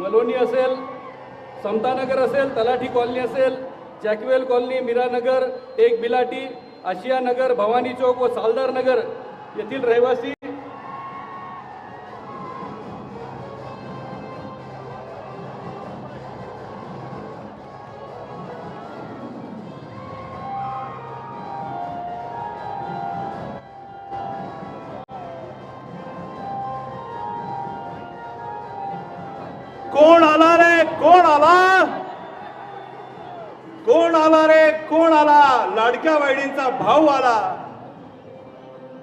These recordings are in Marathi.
मलोनी असेल समतानगर असेल तलाठी कॉलनी असेल जॅकवेल कॉलनी मीरानगर एक बिलाटी आशिया नगर भवानी चौक व सालदार नगर येथील रहिवासी लाडक्या बहिणींचा भाऊ आला.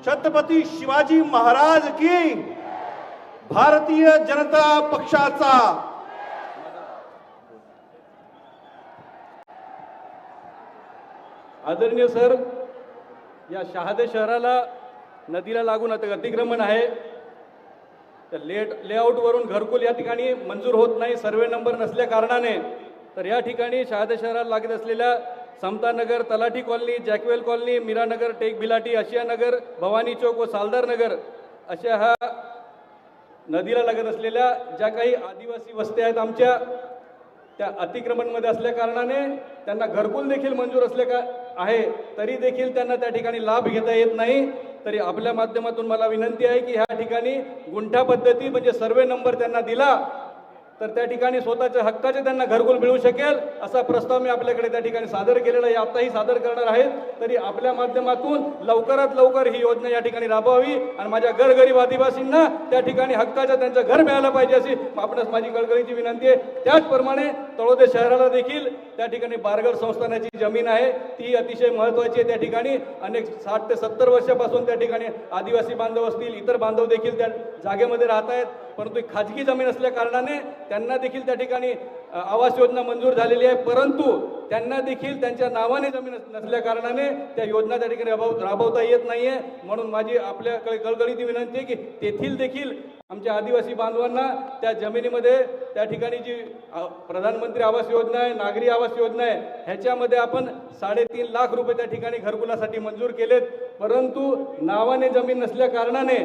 छत्रपती शिवाजी महाराज की भारतीय जनता पक्षाचा. आदरणीय सर या शहादे शहराला नदीला लागून आता अतिक्रमण आहे. तर लेट लेआउटवरून घरकुल या ठिकाणी मंजूर होत नाही. सर्वे नंबर नसल्या कारणाने तर या ठिकाणी शहादे शहराला लागत असलेल्या Samatanagar Talathi colony jackwell colony Miranagar take बिलाटी आशियानगर भवानी चौक व सालदार नगर अशा ह्या नदीला लागत असलेल्या ज्या काही आदिवासी वस्त्या आहेत आमच्या त्या अतिक्रमणमध्ये असल्या कारणाने त्यांना घरकुल देखील मंजूर असले का आहे तरी देखील त्यांना त्या ठिकाणी लाभ घेता येत नाही. तरी आपल्या माध्यमातून मला विनंती आहे की ह्या ठिकाणी गुंठा पद्धती म्हणजे सर्वे नंबर त्यांना दिला तर त्या ठिकाणी स्वतःच्या हक्काचे त्यांना घरकुल मिळू शकेल असा प्रस्ताव मी आपल्याकडे त्या ठिकाणी सादर केलेला आहे. आताही सादर करणार आहेत. तरी आपल्या माध्यमातून लवकरात लवकर ही योजना या ठिकाणी राबवावी आणि माझ्या गरगरीब आदिवासींना त्या ठिकाणी हक्काच्या त्यांचं घर मिळालं पाहिजे अशी आपणास माझी कळकळीची विनंती आहे. त्याचप्रमाणे तळोदे शहराला देखील त्या ठिकाणी बारगड संस्थानाची जमीन आहे. ती अतिशय महत्त्वाची आहे त्या ठिकाणी. अनेक साठ ते सत्तर वर्षापासून त्या ठिकाणी आदिवासी बांधव असतील इतर बांधव देखील त्या जागेमध्ये राहत आहेत. परंतु खाजगी जमीन असल्या कारणाने त्यांना देखील त्या ठिकाणी आवास योजना मंजूर झालेली आहे. परंतु त्यांना देखील त्यांच्या नावाने जमीन नसल्या कारणाने त्या योजना त्या ठिकाणी राबव राबवता येत नाहीये. म्हणून माझी आपल्याकडे कळकळीची विनंती आहे की तेथील देखील आमच्या आदिवासी बांधवांना त्या जमिनीमध्ये त्या ठिकाणी जी प्रधानमंत्री आवास योजना आहे नागरी आवास योजना आहे ह्याच्यामध्ये आपण साडेतीन लाख रुपये त्या ठिकाणी घरकुलासाठी मंजूर केलेत. परंतु नावाने जमीन नसल्या कारणाने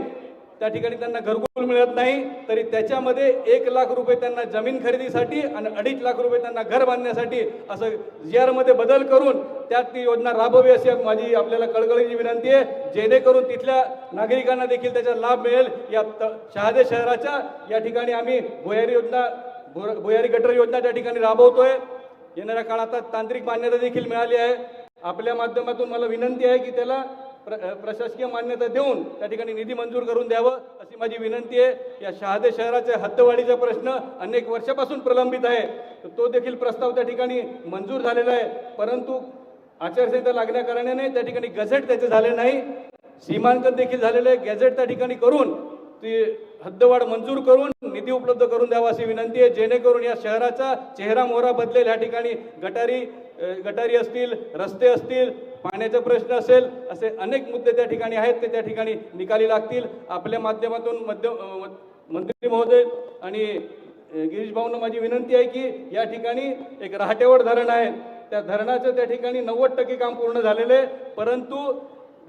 त्या ठिकाणी त्यांना घरकुल मिळत नाही. तरी त्याच्यामध्ये एक लाख रुपये त्यांना जमीन खरेदीसाठी आणि अडीच लाख रुपये त्यांना घर बांधण्यासाठी असं जी आरमध्ये बदल करून त्यात ती योजना राबवावी अशी माझी आपल्याला कळकळीची विनंती आहे. जेणेकरून तिथल्या नागरिकांना देखील त्याचा लाभ मिळेल. या त शहादे शहराच्या या ठिकाणी आम्ही भुयारी योजना भुयारी गटर योजना त्या ठिकाणी राबवतोय. येणाऱ्या काळात तांत्रिक मान्यता देखील मिळाली आहे. आपल्या माध्यमातून मला विनंती आहे की त्याला प्र प्रशासकीय मान्यता देऊन त्या ठिकाणी निधी मंजूर करून द्यावं अशी माझी विनंती आहे. या शहादे शहराच्या हद्दवाढीचा प्रश्न अनेक वर्षापासून प्रलंबित आहे. तो देखील प्रस्ताव त्या ठिकाणी मंजूर झालेला आहे. परंतु आचारसंहिता लागल्या कारणाने त्या ठिकाणी गझेट त्याचे झाले नाही. सीमांकन देखील झालेलं आहे. गॅझेट त्या ठिकाणी करून ती हद्दवाढ मंजूर करून निधी उपलब्ध करून द्यावा अशी विनंती आहे. जेणेकरून या शहराचा चेहरा मोहरा बदलेल. या ठिकाणी गटारी गटारी असतील रस्ते असतील पाण्याचा प्रश्न असेल असे अनेक मुद्दे त्या ठिकाणी आहेत. ते त्या ठिकाणी निकाली लागतील. आपल्या माध्यमातून मध्य मंत्री महोदय आणि अ, गिरीश भाऊंना माझी विनंती आहे की या ठिकाणी एक रहाटेवर धरण आहे. त्या धरणाचं त्या ठिकाणी नव्वद टक्के काम पूर्ण झालेलं आहे. परंतु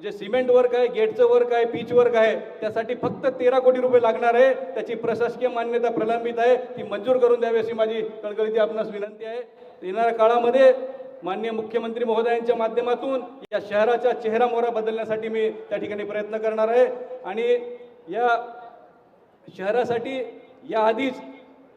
जे सिमेंट वर्क आहे गेटचं वर्क आहे पीच वर्क आहे त्यासाठी फक्त तेरा कोटी रुपये लागणार आहे. त्याची प्रशासकीय मान्यता प्रलंबित आहे. ती मंजूर करून द्यावी अशी माझी कळकळीची आपणास विनंती आहे. येणाऱ्या काळामध्ये माननीय मुख्यमंत्री महोदयांच्या माध्यमातून या शहराचा चेहरा मोहरा बदलण्यासाठी मी त्या ठिकाणी प्रयत्न करणार आहे. आणि या शहरासाठी याआधीच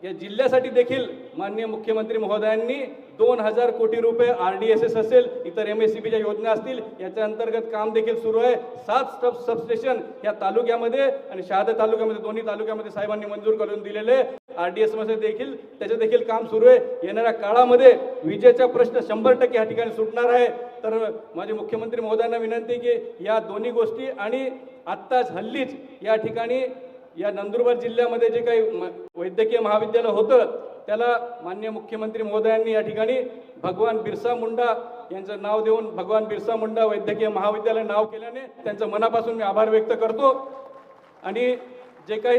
या जिल्ह्यासाठी देखील माननीय मुख्यमंत्री महोदयांनी दोन हजार कोटी रुपये आर डी एस एस असेल इतर एम एस सी बीच्या योजना असतील याच्या अंतर्गत काम देखील सुरू आहे. सात सब सबस्टेशन या तालुक्यामध्ये आणि शहादा तालुक्यामध्ये दोन्ही तालुक्यामध्ये साहेबांनी मंजूर करून दिलेले आर डी एसमध्ये देखील त्याचे देखील काम सुरू आहे. येणाऱ्या काळामध्ये विजेचा प्रश्न शंभर टक्के ह्या ठिकाणी सुटणार आहे. तर माझे मुख्यमंत्री महोदयांना विनंती की या दोन्ही गोष्टी आणि आत्ताच हल्लीच या ठिकाणी या नंदुरबार जिल्ह्यामध्ये जे काही म- वैद्यकीय महाविद्यालय होतं त्याला मान्य मुख्यमंत्री महोदयांनी या ठिकाणी भगवान बिरसा मुंडा यांचं नाव देऊन भगवान बिरसा मुंडा वैद्यकीय महाविद्यालय नाव केल्याने त्यांचं मनापासून मी आभार व्यक्त करतो. आणि जे काही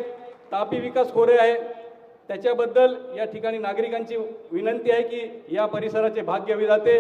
तापी विकास खोरे आहे त्याच्याबद्दल या ठिकाणी नागरिकांची विनंती आहे की या परिसराचे भाग्य विधाते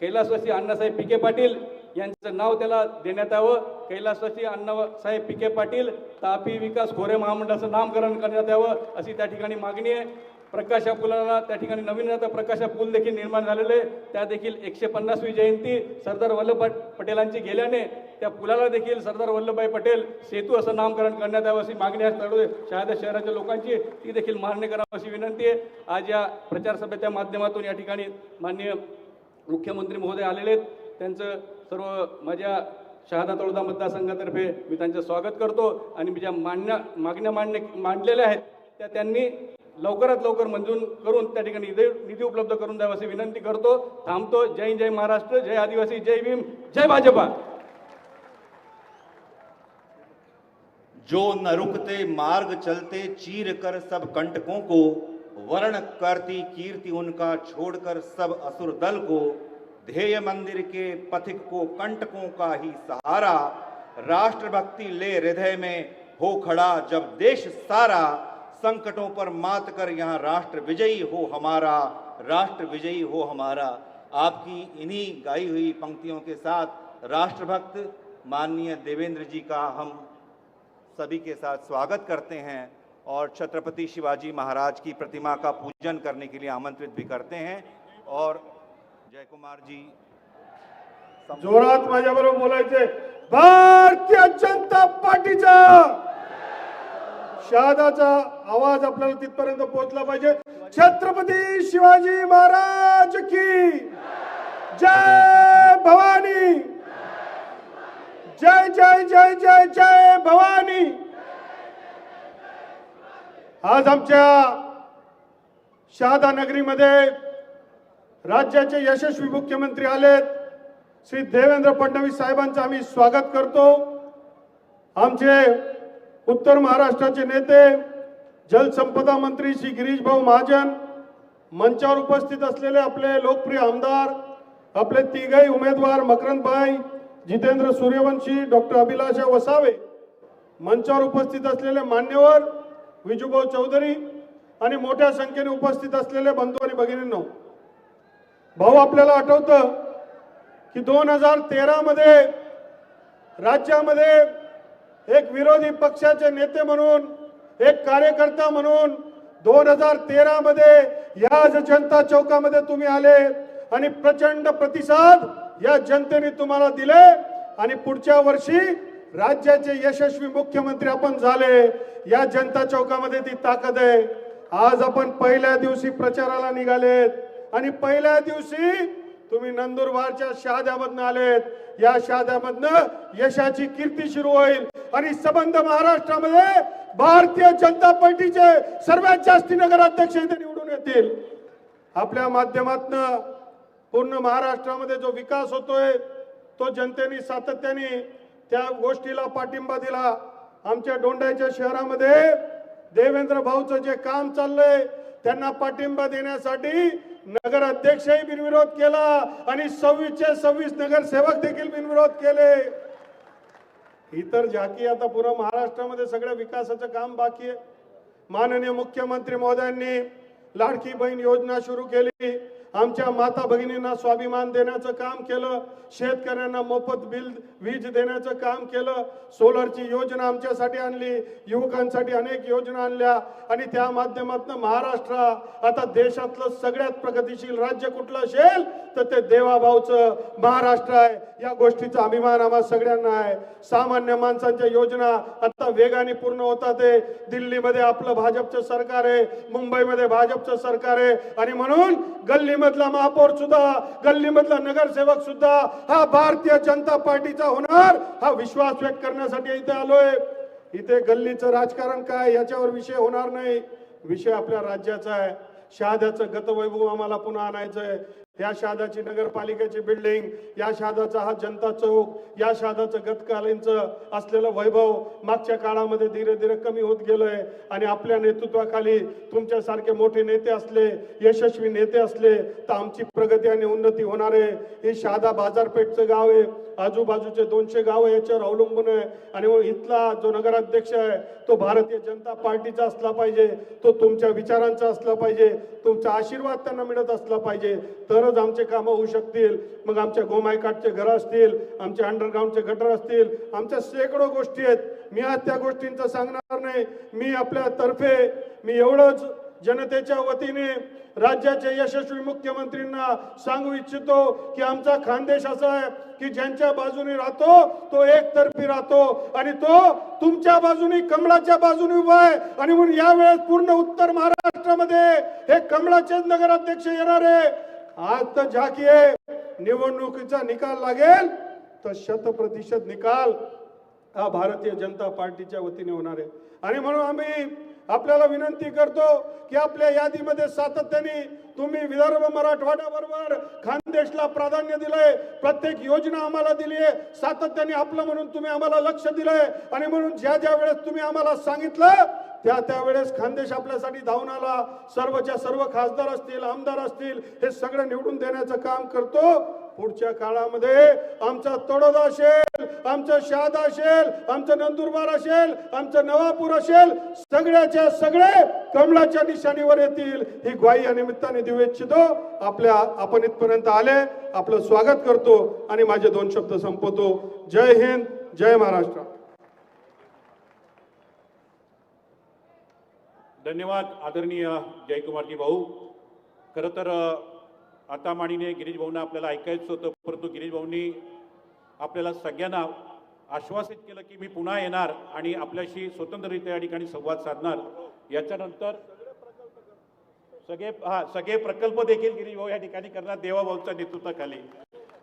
कैलासवासी अण्णासाहेब पिके पाटील यांचं नाव त्याला देण्यात यावं. कैलासवासी अण्णासाहेब पिके पाटील तापी विकास खोरे महामंडळाचं नामकरण करण्यात यावं अशी त्या ठिकाणी मागणी आहे. प्रकाशा पुलाला त्या ठिकाणी नवीन आता प्रकाशा पूल देखील निर्माण झालेले आहे. त्या देखील एकशे पन्नासवी जयंती सरदार वल्लभभाई पटेलांची गेल्याने त्या पुलाला देखील सरदार वल्लभभाई पटेल सेतू असं नामकरण करण्यात यावं अशी मागणी आहे. तळू शहादा शहराच्या लोकांची ती देखील मान्य करावं अशी विनंती आहे. आज या प्रचार सभेच्या माध्यमातून या ठिकाणी माननीय मुख्यमंत्री महोदय आलेले आहेत. त्यांचं सर्व माझ्या शहादा तळोदा मतदारसंघातर्फे मी त्यांचं स्वागत करतो आणि मी ज्या मान्य मागण्या मांडणे मांडलेल्या आहेत त्या त्यांनी लवकरात लवकर मंजूर करून त्या ठिकाणी निधी निधी उपलब्ध करून द्यावा अशी विनंती करतो. थांबतो. जय जय महाराष्ट्र जय आदिवासी जय भीम जय भाजपा. जो न रुकते मार्ग चलते चीर कर सब कंटकों को वर्ण करती कीर्ति उनका छोड़कर सब असुर दल को। ध्येय मंदिर के पथिक को, कंटकों का ही सहारा, राष्ट्रभक्ति ले हृदय में हो खड़ा, जब देश सारा, संकटों पर मात कर यहाँ राष्ट्र विजयी हो हमारा, राष्ट्र विजयी हो हमारा। आपकी इन्हीं गाई हुई पंक्तियों के साथ राष्ट्रभक्त माननीय देवेंद्र जी का हम सभी के साथ स्वागत करते हैं और छत्रपति शिवाजी महाराज की प्रतिमा का पूजन करने के लिए आमंत्रित भी करते हैं और जय जोरात माझ्याबरोबर बोलायचे भारतीय जनता पार्टीचा शहादाचा आवाज आपल्याला तिथपर्यंत पोहोचला पाहिजे. छत्रपती शिवाजी महाराज की जय भवानी. जय जय जय जय जय भवानी. आज आमच्या शहादा नगरीमध्ये राज्याचे यशस्वी मुख्यमंत्री आलेत. श्री देवेंद्र फडणवीस साहेबांचं आम्ही स्वागत करतो. आमचे उत्तर महाराष्ट्राचे नेते जलसंपदा मंत्री श्री गिरीश भाऊ महाजन मंचावर उपस्थित असलेले आपले लोकप्रिय आमदार आपले तिघही उमेदवार मकरंदभाई जितेंद्र सूर्यवंशी डॉक्टर अभिलाषा वसावे मंचावर उपस्थित असलेले मान्यवर विजूभाऊ चौधरी आणि मोठ्या संख्येने उपस्थित असलेले बंधू आणि भगिनींनो भाऊ आपल्याला आठवतं की दोन हजार तेरा मध्ये राज्यामध्ये एक विरोधी पक्षाचे नेते म्हणून एक कार्यकर्ता म्हणून दोन हजार तेरा मध्ये याच जनता चौकामध्ये तुम्ही आले आणि प्रचंड प्रतिसाद या जनतेने तुम्हाला दिले आणि पुढच्या वर्षी राज्याचे यशस्वी मुख्यमंत्री आपण झाले. या जनता चौकामध्ये ती ताकद आहे. आज आपण पहिल्या दिवशी प्रचाराला निघालेत. आणि पहिल्या दिवशी तुम्ही नंदुरबारच्या शहाद्यामधनं आलेत. या शहाद्यामधनं यशाची कीर्ती सुरू होईल. आणि सबंध महाराष्ट्रामध्ये भारतीय जनता पार्टीचे सर्वात जास्ती नगराध्यक्ष इथे निवडून येतील. आपल्या माध्यमातनं पूर्ण महाराष्ट्रामध्ये जो विकास होतोय तो जनतेने सातत्याने त्या गोष्टीला पाठिंबा दिला. आमच्या डोंडाच्या शहरामध्ये देवेंद्र भाऊचं जे काम चाललंय त्यांना पाठिंबा देण्यासाठी नगर अध्यक्षही बिनविरोध केला आणि सव्वीसचे सव्वीस नगरसेवक देखील बिनविरोध केले. इतर झाकी आता पुरा महाराष्ट्रामध्ये सगळ्या विकासाचं काम बाकी आहे. माननीय मुख्यमंत्री महोदयांनी लाडकी बहीण योजना सुरू केली. आमच्या माता भगिनींना स्वाभिमान देण्याचं काम केलं शेतकऱ्यांना मोफत बिल वीज देण्याचं काम केलं सोलरची योजना आमच्यासाठी आणली युवकांसाठी अनेक योजना आणल्या आणि त्या माध्यमातून महाराष्ट्र आता देशातलं सगळ्यात प्रगतिशील राज्य कुठलं असेल तर ते देवाभाऊचं महाराष्ट्र आहे. या गोष्टीचा अभिमान आम्हा सगळ्यांना आहे. सामान्य माणसांच्या योजना आता वेगाने पूर्ण होतात आहे दिल्लीमध्ये आपलं भाजपचं सरकार आहे मुंबईमध्ये भाजपचं सरकार आहे. आणि म्हणून गल्ली गल्लीमधला महापौर सुद्धा गल्लीमधला नगरसेवक सुद्धा हा भारतीय जनता पार्टीचा होणार हा विश्वास व्यक्त करण्यासाठी इथे आलोय. इथे गल्लीचं राजकारण काय याच्यावर विषय होणार नाही. विषय आपल्या राज्याचा आहे. शहाद्याचं गतवैभव आम्हाला पुन्हा आणायचं आहे या शहादाची नगरपालिकेची बिल्डिंग या शहादाचा हा जनता चौक या शहादाचं गतकालीनचं असलेलं वैभव मागच्या काळामध्ये धीरे धीरे कमी होत गेलंय. आणि आपल्या नेतृत्वाखाली तुमच्यासारखे मोठे नेते असले यशस्वी नेते असले तर आमची प्रगती आणि उन्नती होणार आहे. हे शहादा बाजारपेठचं गाव आहे. आजूबाजूचे दोनशे गाव याच्यावर अवलंबून आहे. आणि इथला जो नगराध्यक्ष आहे तो भारतीय जनता पार्टीचा असला पाहिजे तो तुमच्या विचारांचा असला पाहिजे तुमचा आशीर्वाद त्यांना मिळत असला पाहिजे. तर तरच आमचे कामं होऊ शकतील. मग आमच्या गोमायकाटचे घरं असतील आमचे अंडरग्राऊंडचे गटर असतील आमच्या शेकडो गोष्टी आहेत. मी आज त्या गोष्टींचं सांगणार नाही. मी आपल्या तर्फे मी एवढंच जनतेच्या वतीने राज्याचे यशस्वी मुख्यमंत्रींना सांगू इच्छितो की आमचा खानदेश असा आहे की ज्यांच्या बाजूने राहतो तो एकतर्फी राहतो आणि तो तुमच्या बाजूनी कमळाच्या बाजूने उभा आहे. आणि म्हणून यावेळेस पूर्ण उत्तर महाराष्ट्रामध्ये हे कमळाचेच नगराध्यक्ष येणार आहे. आज तर झाकी आहे निवडणुकीचा निकाल लागेल तर शत प्रतिशत निकाल हा भारतीय जनता पार्टीच्या वतीने होणार आहे. आणि म्हणून आम्ही आपल्याला विनंती करतो की आपल्या यादीमध्ये सातत्याने तुम्ही विदर्भ मराठवाड्याबरोबर खानदेशला प्राधान्य दिलंय प्रत्येक योजना आम्हाला दिली आहे सातत्याने आपलं म्हणून तुम्ही आम्हाला लक्ष दिलंय. आणि म्हणून ज्या ज्या वेळेस तुम्ही आम्हाला सांगितलं त्या त्यावेळेस खानदेश आपल्यासाठी धावून आला. सर्वच्या सर्व खासदार असतील आमदार असतील हे सगळं निवडून देण्याचं काम करतो. पुढच्या काळामध्ये आमचा तडोदा असेल आमचं शहादा असेल आमचं नंदुरबार असेल आमचं नवापूर असेल सगळ्याच्या सगळे कमळाच्या निशाणीवर येतील. ही ग्वाही या निमित्ताने देऊ इच्छितो. आपल्या आपण इथपर्यंत आले. आपलं स्वागत करतो आणि माझे दोन शब्द संपवतो. जय हिंद जय महाराष्ट्र. धन्यवाद आदरणीय जयकुमारजी भाऊ. खरं तर आता माणीने गिरीश भाऊंना आपल्याला ऐकायचं होतं परंतु गिरीश भाऊंनी आपल्याला सगळ्यांना आश्वासित केलं की मी पुन्हा येणार आणि आपल्याशी स्वतंत्ररित्या या ठिकाणी संवाद साधणार. याच्यानंतर सगळे हा सगळे प्रकल्प देखील गिरीश भाऊ या ठिकाणी करणार देवाभाऊच्या नेतृत्वाखाली.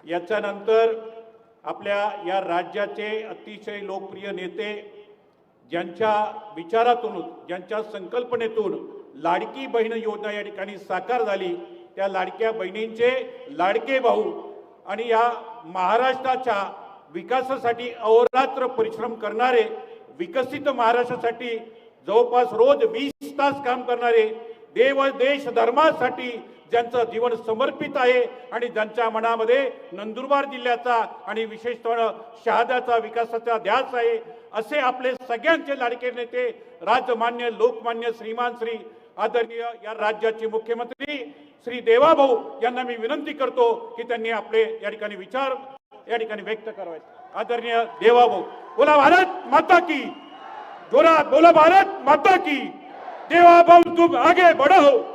याच्यानंतर आपल्या या राज्याचे अतिशय लोकप्रिय नेते ज्यांच्या विचारातून ज्यांच्या संकल्पनेतून लाडकी बहीण योजना या ठिकाणी साकार झाली त्या लाडक्या बहिणींचे लाडके भाऊ आणि या महाराष्ट्राच्या विकासासाठी अहोरात्र परिश्रम करणारे विकसित महाराष्ट्रासाठी जवळपास रोज वीस तास काम करणारे देव देश धर्मासाठी ज्यांचं जीवन समर्पित आहे आणि ज्यांच्या मनामध्ये नंदुरबार जिल्ह्याचा आणि विशेषतः शहादाचा विकासाचा ध्यास आहे असे आपले सगळ्यांचे लाडके नेते राजमान्य लोकमान्य श्रीमान श्री आदरणीय या राज्याचे मुख्यमंत्री श्री देवाभाऊ यांना मी विनंती करतो की त्यांनी आपले या ठिकाणी विचार या ठिकाणी व्यक्त करावेत. आदरणीय देवाभाऊ बोला भारत माता की. जोरात बोला भारत माता की. देवाभाऊ तुम आगे बढ़ो.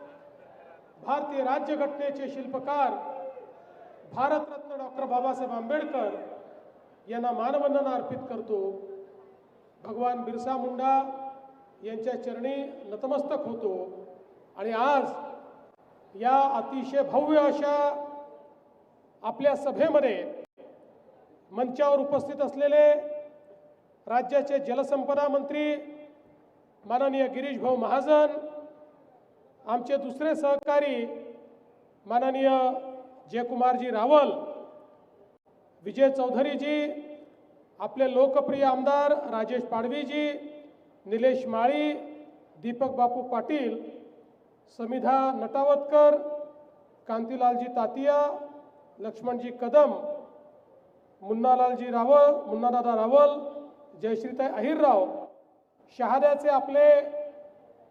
भारतीय राज्यघटनेचे शिल्पकार भारतरत्न डॉक्टर बाबासाहेब आंबेडकर यांना मानवंदना अर्पित करतो. भगवान बिरसा मुंडा यांच्या चरणी नतमस्तक होतो आणि आज या अतिशय भव्य अशा आपल्या सभेमध्ये मंचावर उपस्थित असलेले राज्याचे जलसंपदा मंत्री माननीय गिरीश भाऊ महाजन आमचे दुसरे सहकारी माननीय जयकुमारजी रावल विजय चौधरीजी आपले लोकप्रिय आमदार राजेश पाडवीजी निलेश माळी दीपक बापू पाटील समिधा नटावतकर कांतीलालजी तातिया लक्ष्मणजी कदम मुन्नालालजी रावल मुन्नादादा रावल जयश्रीताई अहिरराव शहाद्याचे आपले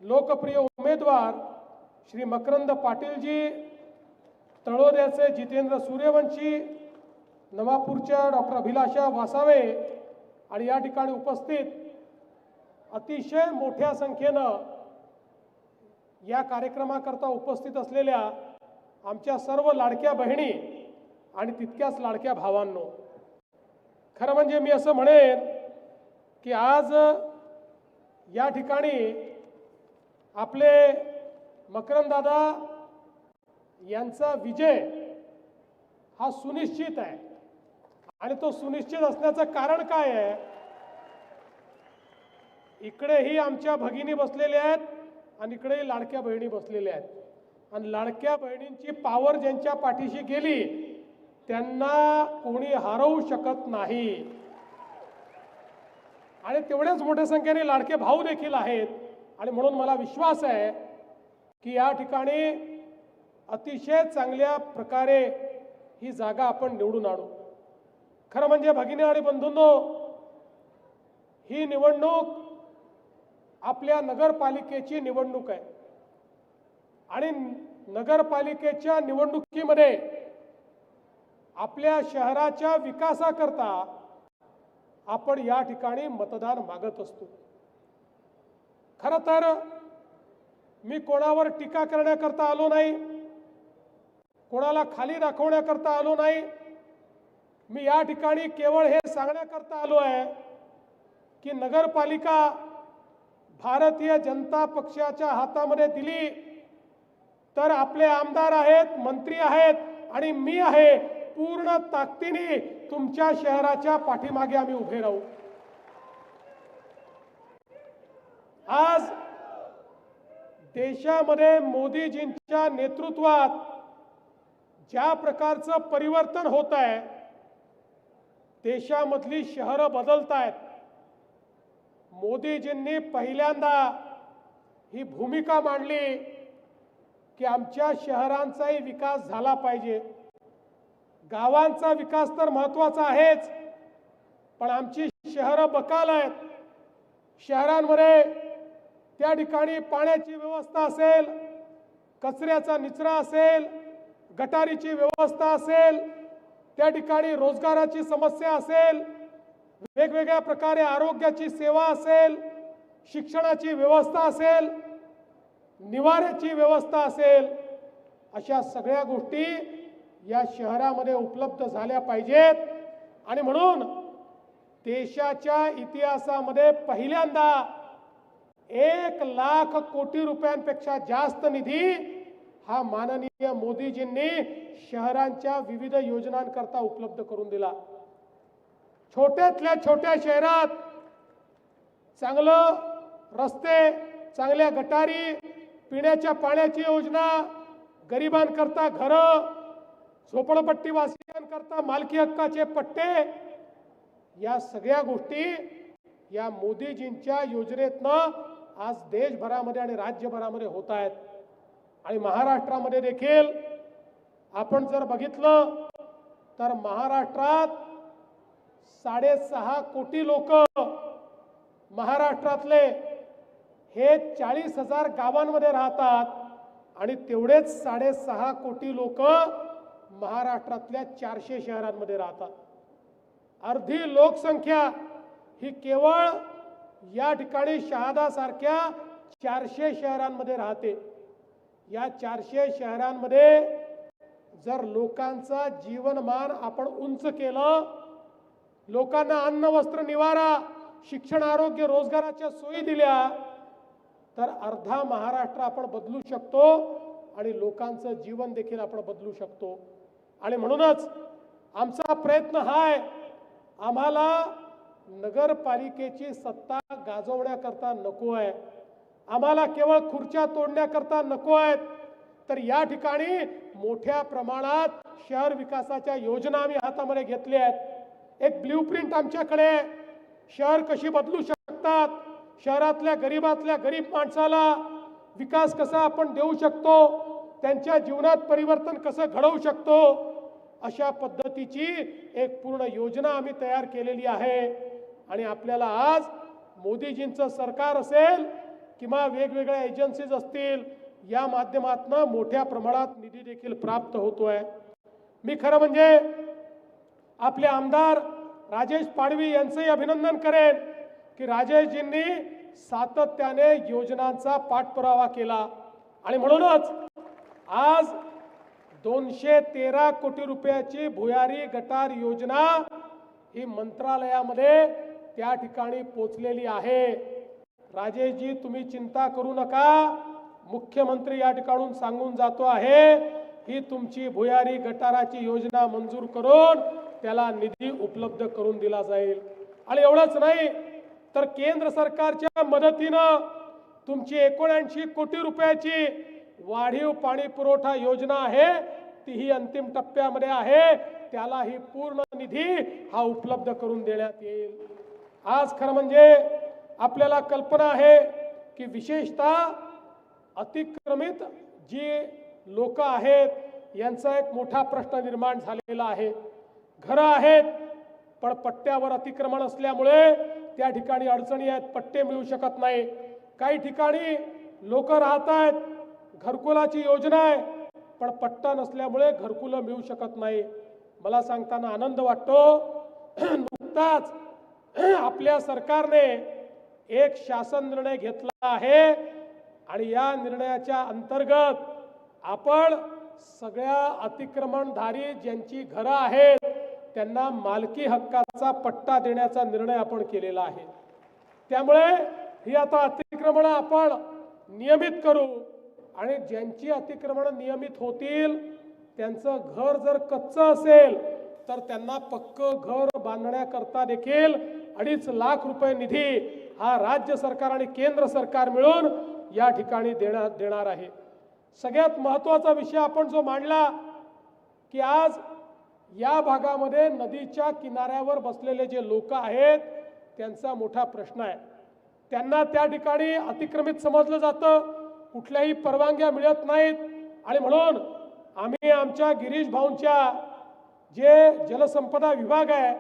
लोकप्रिय उमेदवार श्री मकरंद पाटीलजी तळोद्याचे जितेंद्र सूर्यवंशी नवापूरच्या डॉक्टर अभिलाषा वासावे आणि या ठिकाणी उपस्थित अतिशय मोठ्या संख्येनं या कार्यक्रमाकरता उपस्थित असलेल्या आमच्या सर्व लाडक्या बहिणी आणि तितक्याच लाडक्या भावांनो. खरं म्हणजे मी असं म्हणेन की आज या ठिकाणी आपले मकरंदादा यांचा विजय हा सुनिश्चित आहे. आणि तो सुनिश्चित असण्याचं कारण काय आहे? इकडेही आमच्या भगिनी बसलेल्या आहेत आणि इकडेही लाडक्या बहिणी बसलेल्या आहेत. आणि लाडक्या बहिणींची पावर ज्यांच्या पाठीशी गेली त्यांना कोणी हरवू शकत नाही. आणि तेवढ्याच मोठ्या संख्येने लाडके भाऊ देखील आहेत. आणि म्हणून मला विश्वास आहे की या ठिकाणी अतिशय चांगल्या प्रकारे ही जागा आपण निवडून आणू. खरं म्हणजे भगिनी आणि बंधूंनो ही निवडणूक आपल्या नगरपालिकेची निवडणूक आहे. आणि नगरपालिकेच्या निवडणुकीमध्ये आपल्या शहराच्या विकासाकरता आपण या ठिकाणी मतदान मागत असतो. खरं तर मी कोणावर टीका करण्याकरता आलो नाही कोणाला खाली दाखवण्याकरता आलो नाही मी या ठिकाणी केवळ हे सांगण्याकरता आलो आहे की नगरपालिका भारतीय जनता पक्षाच्या हातामध्ये दिली तर आपले आमदार आहेत मंत्री आहेत आणि मी आहे पूर्ण ताकदीने तुमच्या शहराच्या पाठीमागे आम्ही उभे राहू. आज देशामध्ये मोदीजींच्या नेतृत्वात ज्या प्रकारचं परिवर्तन होत आहे देशामधली शहरं बदलत आहेत मोदीजींनी पहिल्यांदा ही भूमिका मांडली की आमच्या शहरांचाही विकास झाला पाहिजे. गावांचा विकास तर महत्त्वाचा आहेच पण आमची शहरं बकाल आहेत. शहरांमध्ये त्या ठिकाणी पाण्याची व्यवस्था असेल कचऱ्याचा निचरा असेल गटारीची व्यवस्था असेल त्या ठिकाणी रोजगाराची समस्या असेल वेगवेगळ्या प्रकारे आरोग्याची सेवा असेल शिक्षणाची व्यवस्था असेल निवाऱ्याची व्यवस्था असेल अशा सगळ्या गोष्टी या शहरामध्ये उपलब्ध झाल्या पाहिजेत. आणि म्हणून देशाच्या इतिहासामध्ये पहिल्यांदा एक लाख कोटी रुपयांपेक्षा जास्त निधी हा माननीय मोदीजींनी शहरांच्या विविध योजनांकरता उपलब्ध करून दिला. छोट्यातल्या छोट्या शहरात चांगलं रस्ते चांगल्या गटारी पिण्याच्या पाण्याची योजना गरिबांकरता घरं झोपडपट्टीवासियांकरता मालकी हक्काचे पट्टे या सगळ्या गोष्टी या मोदीजींच्या योजनेतनं आज देशभरामध्ये आणि राज्यभरामध्ये होत आहेत. आणि महाराष्ट्रामध्ये देखील आपण जर बघितलं तर महाराष्ट्रात साडेसहा कोटी लोक महाराष्ट्रातले हे चाळीस हजार गावांमध्ये राहतात आणि तेवढेच साडेसहा कोटी लोक महाराष्ट्रातल्या चारशे शहरांमध्ये राहतात. अर्धी लोकसंख्या ही केवळ या ठिकाणी शहादासारख्या चारशे शहरांमध्ये राहते. या चारशे शहरांमध्ये जर लोकांचा जीवनमान आपण उंच केलं लोकांना अन्न वस्त्र निवारा शिक्षण आरोग्य रोजगाराच्या सोयी दिल्या तर अर्धा महाराष्ट्र आपण बदलू शकतो आणि लोकांचं जीवन देखील आपण बदलू शकतो. आणि म्हणूनच आमचा प्रयत्न हा आहे आम्हाला नगरपालिकेची सत्ता गाजवण्याकरता नको आहे. आम्हाला केवळ खुर्च्या तोडण्याकरता नको आहेत. तर या ठिकाणी मोठ्या प्रमाणात शहर विकासाच्या योजना आम्ही हातामध्ये घेतल्या आहेत. एक ब्ल्यू प्रिंट आमच्याकडे शहर कशी बदलू शकतात? शहरातल्या गरीबातल्या गरीब माणसाला विकास कसा आपण देऊ शकतो? त्यांच्या जीवनात परिवर्तन कसं घडवू शकतो? अशा पद्धतीची एक पूर्ण योजना आम्ही तयार केलेली आहे. आणि आपल्याला आज मोदीजींचं सरकार असेल किंवा वेगवेगळ्या एजन्सीज असतील या माध्यमातून मोठ्या प्रमाणात निधी देखील प्राप्त होतोय. मी खरं म्हणजे आपले आमदार राजेश पाडवी यांचंही अभिनंदन करेन की राजेशजींनी सातत्याने योजनांचा पाठपुरावा केला. आणि म्हणूनच आज दोनशे तेरा कोटी रुपयाची भुयारी गटार योजना ही मंत्रालयामध्ये त्या ठिकाणी पोचलेली आहे. राजेशजी तुम्ही चिंता करू नका. मुख्यमंत्री या ठिकाणून सांगून जातो आहे ही तुमची भुयारी गटाराची योजना मंजूर करून त्याला निधी उपलब्ध करून दिला जाईल. आणि एवढंच नाही तर केंद्र सरकारच्या मदतीनं तुमची एकोणऐंशी कोटी रुपयाची वाढीव पाणी पुरवठा योजना आहे तीही अंतिम टप्प्यामध्ये आहे. त्यालाही पूर्ण निधी हा उपलब्ध करून देण्यात येईल. आज खरं म्हणजे आपल्याला कल्पना आहे की विशेषतः अतिक्रमित जी लोक आहेत यांचा एक मोठा प्रश्न निर्माण झालेला आहे. घरं आहेत पण पट्ट्यावर अतिक्रमण असल्यामुळे त्या ठिकाणी अडचणी आहेत पट्टे मिळू शकत नाही. काही ठिकाणी लोक राहत आहेत घरकुलाची योजना आहे पण पट्टा नसल्यामुळे घरकुलं मिळू शकत नाही. मला सांगताना आनंद वाटतो. नुकताच आपल्या सरकारने एक शासन निर्णय घेतला आहे आणि या निर्णयाच्या अंतर्गत आपण सगळ्या अतिक्रमणधारी ज्यांची घरं आहेत त्यांना मालकी हक्काचा पट्टा देण्याचा निर्णय आपण केलेला आहे. त्यामुळे ही आता अतिक्रमणं आपण नियमित करू आणि ज्यांची अतिक्रमणं नियमित होतील त्यांचं घर जर कच्चं असेल तर त्यांना पक्क घर बांधण्याकरता देखील अडीच लाख रुपये निधी हा राज्य सरकार आणि केंद्र सरकार मिळून या ठिकाणी देणार देणार आहे. सगळ्यात महत्त्वाचा विषय आपण जो मांडला की आज या भागामध्ये नदीच्या किनाऱ्यावर बसलेले जे लोक आहेत त्यांचा मोठा प्रश्न आहे. त्यांना त्या ठिकाणी अतिक्रमित समजलं जातं कुठल्याही परवानग्या मिळत नाहीत. आणि म्हणून आम्ही आमच्या गिरीश भाऊंच्या जे जलसंपदा विभाग आहे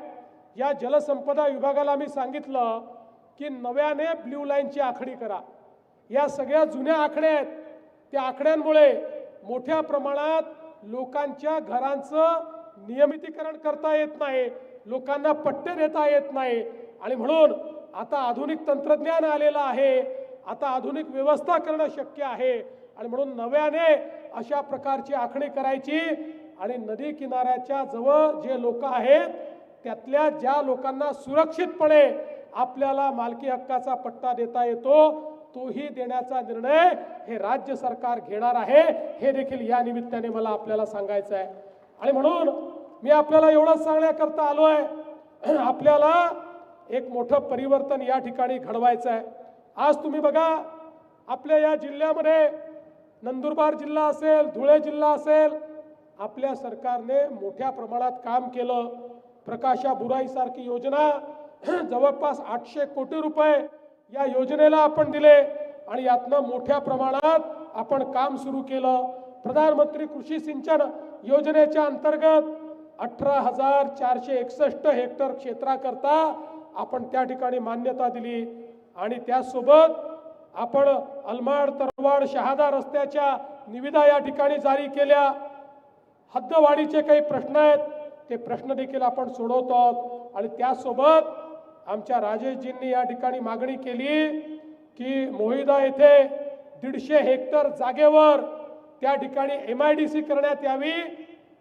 या जलसंपदा विभागाला आम्ही सांगितलं की नव्याने ब्ल्यू लाईनची आखणी करा. या सगळ्या जुन्या आखड्या आहेत. त्या आकड्यांमुळे मोठ्या प्रमाणात लोकांच्या घरांचं नियमितीकरण करता येत नाही लोकांना पट्टे देता येत नाही. आणि म्हणून आता आधुनिक तंत्रज्ञान आलेलं आहे. आता आधुनिक व्यवस्था करणं शक्य आहे. आणि म्हणून नव्याने अशा प्रकारची आखणी करायची. आणि नदी किनाऱ्याच्या जवळ जे लोक आहेत त्यातल्या ज्या लोकांना सुरक्षितपणे आपल्याला मालकी हक्काचा पट्टा देता येतो तोही देण्याचा निर्णय हे राज्य सरकार घेणार आहे हे देखील या निमित्ताने मला आपल्याला सांगायचं आहे. आणि म्हणून मी आपल्याला एवढंच सांगण्याकरता आलो आहे आपल्याला एक मोठं परिवर्तन या ठिकाणी घडवायचं आहे. आज तुम्ही बघा आपल्या या जिल्ह्यामध्ये नंदुरबार जिल्हा असेल धुळे जिल्हा असेल आपल्या सरकारने मोठ्या प्रमाणात काम केलं. प्रकाशा बुराई सारखी योजना जवळपास आठशे कोटी रुपये या योजनेला आपण दिले आणि यातनं मोठ्या प्रमाणात आपण काम सुरू केलं. प्रधानमंत्री कृषी सिंचन योजनेच्या अंतर्गत अठरा हजार चारशे एकसष्ट हेक्टर क्षेत्राकरता आपण त्या ठिकाणी मान्यता दिली. आणि त्यासोबत आपण अलमाड तरवाड शहादा रस्त्याच्या निविदा या ठिकाणी जारी केल्या. हद्दवाढीचे काही प्रश्न आहेत. ते प्रश्न देखील आपण सोडवतो आहोत आणि त्यासोबत आमच्या राजेशजींनी या ठिकाणी मागणी केली की मोहिदा येथे दीडशे हेक्टर जागेवर त्या ठिकाणी एम आय डी सी करण्यात यावी.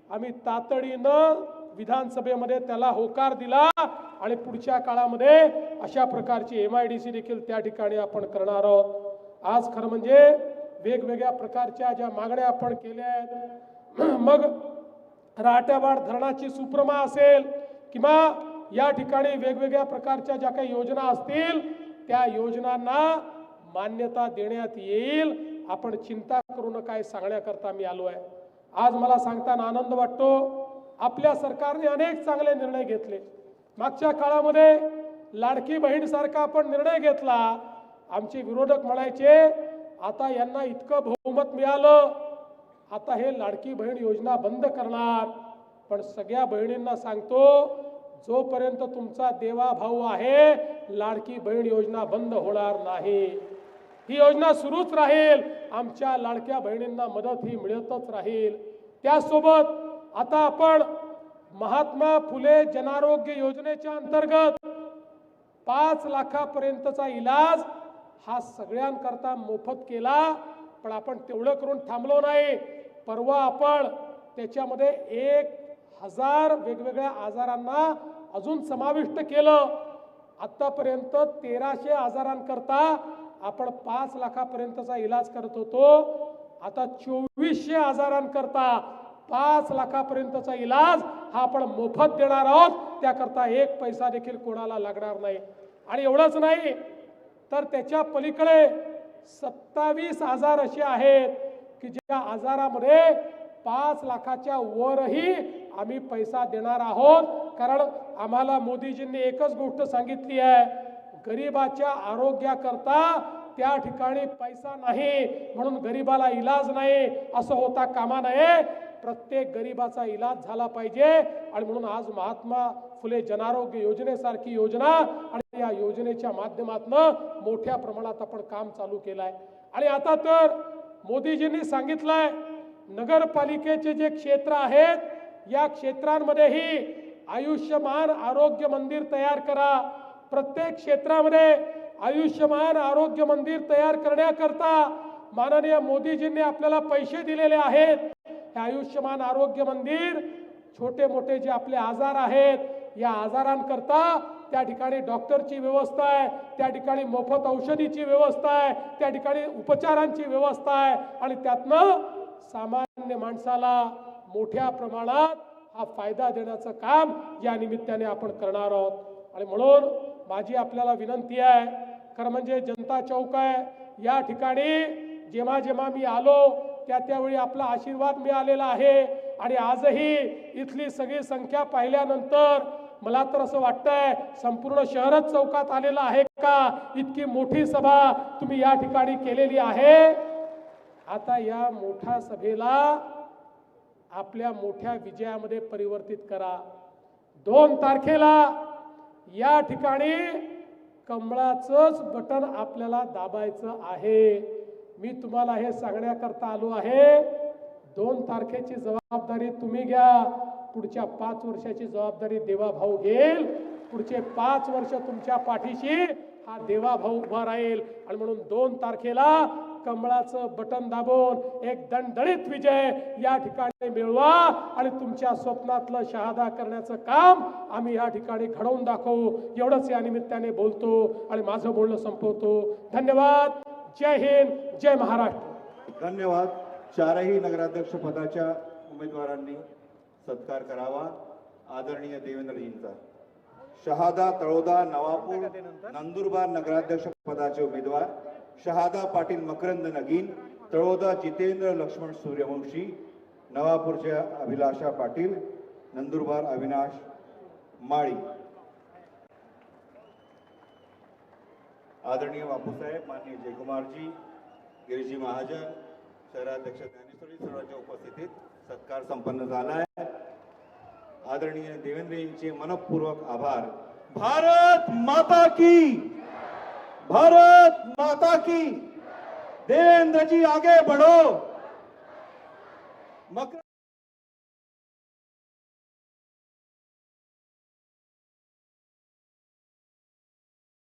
आम्ही तातडीनं विधानसभेमध्ये त्याला होकार दिला आणि पुढच्या काळामध्ये अशा प्रकारची एम आय डी सी देखील त्या ठिकाणी आपण करणार आहोत. आज खरं म्हणजे वेगवेगळ्या प्रकारच्या ज्या मागण्या आपण केल्या आहेत मग राहत्यावाड धरणाची सुप्रमा असेल किंवा या ठिकाणी वेगवेगळ्या प्रकारच्या ज्या काही योजना असतील त्या योजनांना मान्यता देण्यात येईल. आपण चिंता करू नका काय सांगण्याकरता मी आलो आहे आज मला सांगताना आनंद वाटतो. आपल्या सरकारने अनेक चांगले निर्णय घेतले. मागच्या काळामध्ये लाडकी बहीणसारखा आपण निर्णय घेतला. आमचे विरोधक म्हणायचे आता यांना इतकं बहुमत मिळालं. आता हे लाडकी बहीण योजना बंद करणार. पण सगळ्या बहिणींना सांगतो जोपर्यंत तुमचा देवा भाऊ आहे लाडकी बहीण योजना बंद होणार नाही. ही योजना सुरूच राहील. आमच्या लाडक्या बहिणींना मदत ही मिळतच राहील. त्यासोबत आता आपण महात्मा फुले जनारोग्य योजनेच्या अंतर्गत पाच लाखापर्यंतचा इलाज हा सगळ्यांकरता मोफत केला पण आपण तेवढं करून थांबलो नाही. परवा आपण त्याच्यामध्ये एक हजार वेगवेगळ्या आजारांना अजून समाविष्ट केलं. आत्तापर्यंत तेराशे आजारांकरता आपण पाच लाखापर्यंतचा इलाज करत होतो. आता चोवीसशे आजारांकरता पाच लाखापर्यंतचा इलाज हा आपण मोफत देणार आहोत. त्याकरता एक पैसा देखील कोणाला लागणार नाही. आणि एवढंच नाही तर त्याच्या पलीकडे सत्तावीस आजार असे आहेत. की ज्या आजारामध्ये पाच लाखाच्या वरही आम्ही पैसा देणार आहोत. कारण आम्हाला मोदीजींनी एकच गोष्ट सांगितली आहे गरिबाच्या आरोग्याकरता त्या ठिकाणी पैसा नाही म्हणून गरिबाला इलाज नाही असं होता कामा नये. प्रत्येक गरिबाचा इलाज झाला पाहिजे आणि म्हणून आज महात्मा फुले जनारोग्य योजनेसारखी योजना आणि या योजनेच्या माध्यमातून मोठ्या प्रमाणात आपण काम चालू केलं आहे आणि आता तर मोदीजींनी सांगितलंय नगरपालिकेचे जे क्षेत्र आहेत या क्षेत्रांमध्येही आयुष्यमान आरोग्य मंदिर तयार करा. प्रत्येक क्षेत्रामध्ये आयुष्यमान आरोग्य मंदिर तयार करण्याकरता माननीय मोदीजींनी आपल्याला पैसे दिलेले आहेत. हे आयुष्यमान आरोग्य मंदिर छोटे मोठे जे आपले आजार आहेत या आजारांकरता त्या ठिकाणी डॉक्टरची व्यवस्था आहे त्या ठिकाणी मोफत औषधीची व्यवस्था आहे त्या ठिकाणी उपचारांची व्यवस्था आहे आणि त्यातनं सामान्य माणसाला मोठ्या प्रमाणात हा फायदा देण्याचं काम या निमित्ताने आपण करणार आहोत. आणि म्हणून माझी आपल्याला विनंती आहे खरं म्हणजे जनता चौक आहे या ठिकाणी जेव्हा जेव्हा मी आलो त्या त्यावेळी आपला आशीर्वाद मिळालेला आहे. आणि आजही इथली सगळी संख्या पाहिल्यानंतर मला तर असं वाटतंय संपूर्ण शहरच चौकात आलेलं आहे का? इतकी मोठी सभा तुम्ही या ठिकाणी केलेली आहे. आता या मोठ्या सभेला आपल्या मोठ्या विजयामध्ये परिवर्तित करा. दोन तारखेला या ठिकाणी कमळाचंच बटन आपल्याला दाबायचं आहे. मी तुम्हाला हे सांगण्याकरता आलो आहे. दोन तारखेची जबाबदारी तुम्ही घ्या. पुढच्या पाच वर्षाची जबाबदारी देवाभाऊ घेईल. पुढचे पाच वर्ष तुमच्या पाठीशी हा देवाभाऊ उभा राहील. आणि म्हणून दोन तारखेला कमळाचं बटन दाबून एक दणदणीत विजय या ठिकाणी मिळवा आणि तुमच्या स्वप्नातलं शहादा करण्याचं काम आम्ही या ठिकाणी घडवून दाखवू. एवढंच या निमित्ताने बोलतो आणि माझं बोलणं संपवतो. धन्यवाद. जय हिंद. जय महाराष्ट्र. धन्यवाद. चारही नगराध्यक्ष पदाच्या उमेदवारांनी सत्कार करावा. आदरणीय देवेंद्रजींचा. शहादा तळोदा नवापूर नंदुरबार नगराध्यक्ष पदाचे उमेदवार शहादा पाटील मकरंद नगीन तळोदा जितेंद्र लक्ष्मण सूर्यवंशी नवापूरच्या अभिलाषा पाटील नंदुरबार अविनाश माळी. आदरणीय बापूसाहेब माननीय जयकुमारजी गिरीजी महाजन शहराध्यक्ष ज्ञानेश्वरी सर्वांच्या उपस्थितीत सत्कार संपन्न झाला आहे. आदरणीय देवेंद्रजींचे मनपूर्वक आभार. भारत माता की. भारत माता की. देवेंद्र जी आगे बढ़ो. मकर